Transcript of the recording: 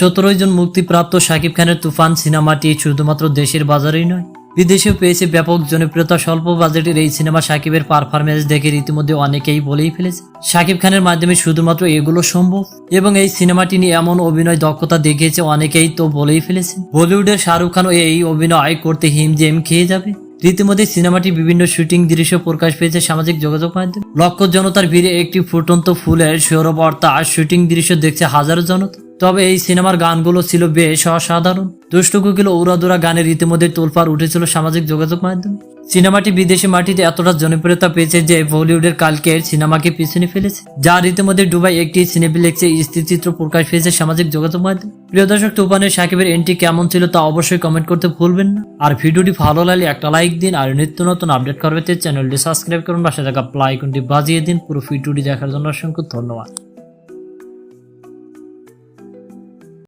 সতেরোই জন মুক্তিপ্রাপ্ত শাকিব খানের তুফান সিনেমাটি শুধুমাত্র দেশের বাজারেই নয়, বিদেশেও পেয়েছে ব্যাপক জনপ্রিয়তা। স্বল্প বাজেটের এই সিনেমা সাকিবের পারফরমেন্স দেখে রীতিমধ্যে অনেকেই বলেই ফেলেছে, শাকিব খানের মাধ্যমে শুধুমাত্র এগুলো সম্ভব। এবং এই সিনেমাটি নিয়ে এমন অভিনয় দক্ষতা দেখিয়েছে অনেকেই তো বলেই ফেলেছে। বলিউডের শাহরুখ খানও এই অভিনয় করতে হিমজেম খেয়ে যাবে। রীতিমধ্যে সিনেমাটি বিভিন্ন শুটিং দৃশ্য প্রকাশ পেয়েছে সামাজিক যোগাযোগ মাধ্যমে। লক্ষ জনতার ভিড়ে একটি ফুটন্ত ফুলের সৌরবর্তা শুটিং দৃশ্য দেখছে হাজারো জনতা। তবে এই সিনেমার গানগুলো ছিল বেশ অসাধারণ। দুষ্ট কুকিল উড়াদুরা গানের ইতিমধ্যে তোলপার উঠেছিল সামাজিক যোগাযোগ মাধ্যমে। সিনেমাটি বিদেশি মাটিতে এতটা জনপ্রিয়তা পেয়েছে যে বলিউডের কালকের সিনেমাকে পিছনে ফেলেছে যার ইতিমধ্যে দুবাই একটি সিনেপ্লেক্সে স্থিরচিত্র প্রকাশ পেয়েছে সামাজিক যোগাযোগ মাধ্যমে। প্রিয় দর্শক, তুফানের সাকিবের এন্ট্রি কেমন ছিল তা অবশ্যই কমেন্ট করতে ভুলবেন না। আর ভিডিওটি ভালো লাগলে একটা লাইক দিন, আর নিত্য নতুন আপডেট করবে চ্যানেলটি সাবস্ক্রাইব করুন, পাশে থাকা প্লাই আইকনটি বাজিয়ে দিন। পুরো ভিডিওটি দেখার জন্য অসংখ্য ধন্যবাদ।